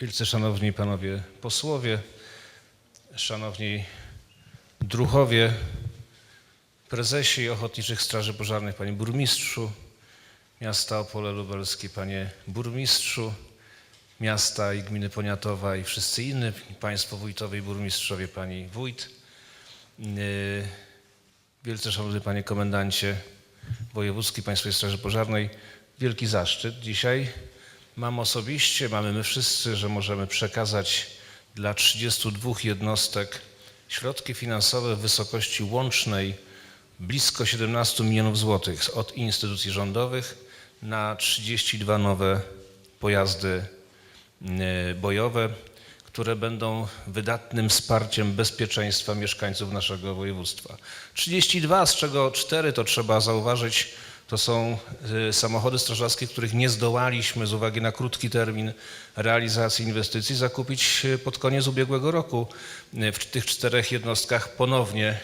Wielce Szanowni Panowie Posłowie, Szanowni Druhowie, Prezesi Ochotniczych Straży Pożarnych, Panie Burmistrzu Miasta Opole Lubelskie, Panie Burmistrzu Miasta i Gminy Poniatowa i wszyscy inni, Państwo Wójtowie i Burmistrzowie, Pani Wójt, Yy, Wielce Szanowny Panie Komendancie Wojewódzki Państwowej Straży Pożarnej, wielki zaszczyt dzisiaj mam osobiście, mamy my wszyscy, że możemy przekazać dla 32 jednostek środki finansowe w wysokości łącznej blisko 17 milionów złotych od instytucji rządowych na 32 nowe pojazdy e, bojowe, które będą wydatnym wsparciem bezpieczeństwa mieszkańców naszego województwa. 32, z czego 4 to trzeba zauważyć, to są y, samochody strażackie, których nie zdołaliśmy z uwagi na krótki termin realizacji inwestycji zakupić y, pod koniec ubiegłego roku. Y, W tych czterech jednostkach ponownie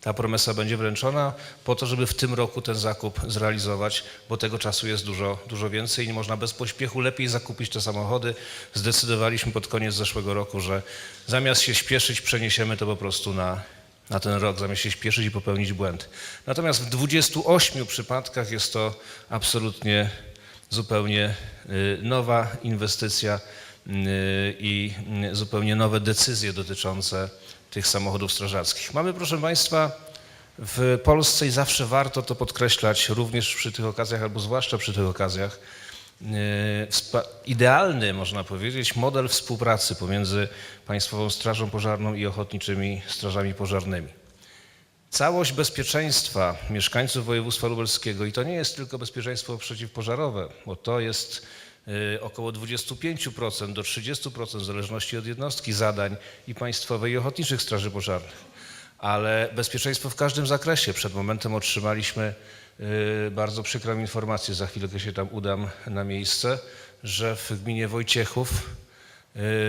ta promesa będzie wręczona po to, żeby w tym roku ten zakup zrealizować, bo tego czasu jest dużo, dużo więcej i można bez pośpiechu lepiej zakupić te samochody. Zdecydowaliśmy pod koniec zeszłego roku, że zamiast się śpieszyć, przeniesiemy to po prostu na, na ten rok, zamiast się śpieszyć i popełnić błęd. Natomiast w 28 przypadkach jest to absolutnie zupełnie y, nowa inwestycja y, i y, zupełnie nowe decyzje dotyczące tych samochodów strażackich. Mamy, proszę Państwa, w Polsce i zawsze warto to podkreślać, również przy tych okazjach, albo zwłaszcza przy tych okazjach, idealny, można powiedzieć, model współpracy pomiędzy Państwową Strażą Pożarną i ochotniczymi strażami pożarnymi. Całość bezpieczeństwa mieszkańców województwa lubelskiego i to nie jest tylko bezpieczeństwo przeciwpożarowe, bo to jest y, około 25% do 30% w zależności od jednostki zadań i państwowej i ochotniczych straży pożarnych, ale bezpieczeństwo w każdym zakresie. Przed momentem otrzymaliśmy y, bardzo przykrą informację, za chwilkę się tam udam na miejsce, że w gminie Wojciechów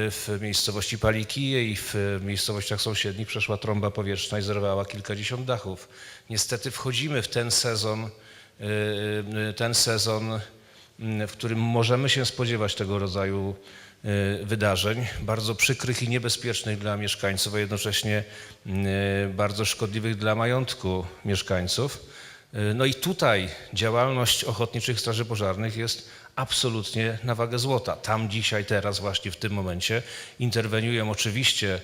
w miejscowości Palikije i w miejscowościach sąsiednich przeszła trąba powietrzna i zerwała kilkadziesiąt dachów. Niestety wchodzimy w ten sezon, y, ten sezon, y, w którym możemy się spodziewać tego rodzaju y, wydarzeń, bardzo przykrych i niebezpiecznych dla mieszkańców, a jednocześnie y, bardzo szkodliwych dla majątku mieszkańców. Y, No i tutaj działalność ochotniczych straży pożarnych jest absolutnie na wagę złota. Tam dzisiaj, teraz, właśnie w tym momencie interweniują oczywiście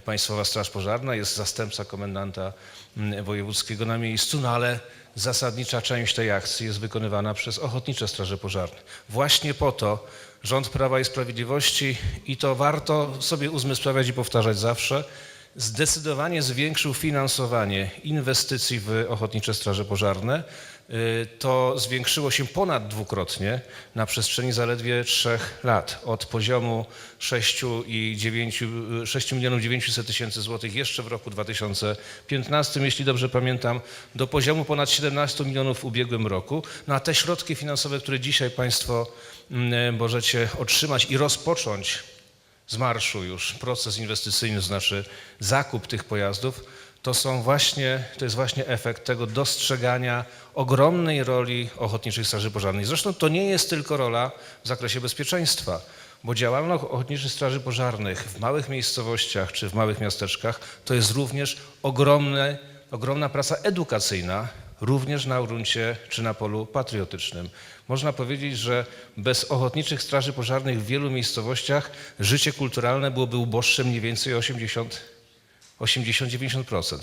Państwowa Straż Pożarna, jest zastępca komendanta mm, wojewódzkiego na miejscu, no ale zasadnicza część tej akcji jest wykonywana przez ochotnicze straże pożarne. Właśnie po to rząd Prawa i Sprawiedliwości, i to warto sobie uzmysławiać i powtarzać zawsze, zdecydowanie zwiększył finansowanie inwestycji w ochotnicze straże pożarne. Y, To zwiększyło się ponad dwukrotnie na przestrzeni zaledwie trzech lat. Od poziomu 6, i 9, 6 milionów 900 tysięcy złotych jeszcze w roku 2015, jeśli dobrze pamiętam, do poziomu ponad 17 milionów w ubiegłym roku. No a te środki finansowe, które dzisiaj Państwo mm, możecie otrzymać i rozpocząć z marszu już proces inwestycyjny, to znaczy zakup tych pojazdów, to są właśnie, to jest właśnie efekt tego dostrzegania ogromnej roli Ochotniczych Straży Pożarnych. Zresztą to nie jest tylko rola w zakresie bezpieczeństwa, bo działalność Ochotniczych Straży Pożarnych w małych miejscowościach czy w małych miasteczkach to jest również ogromne, ogromna praca edukacyjna, również na gruncie czy na polu patriotycznym. Można powiedzieć, że bez ochotniczych straży pożarnych w wielu miejscowościach życie kulturalne byłoby uboższe mniej więcej o 80, 80-90%.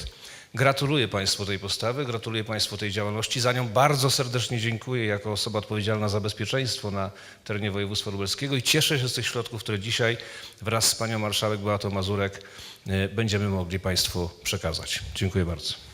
Gratuluję Państwu tej postawy, gratuluję Państwu tej działalności. Za nią bardzo serdecznie dziękuję jako osoba odpowiedzialna za bezpieczeństwo na terenie województwa lubelskiego i cieszę się z tych środków, które dzisiaj wraz z Panią Marszałek Beatą Mazurek e, będziemy mogli Państwu przekazać. Dziękuję bardzo.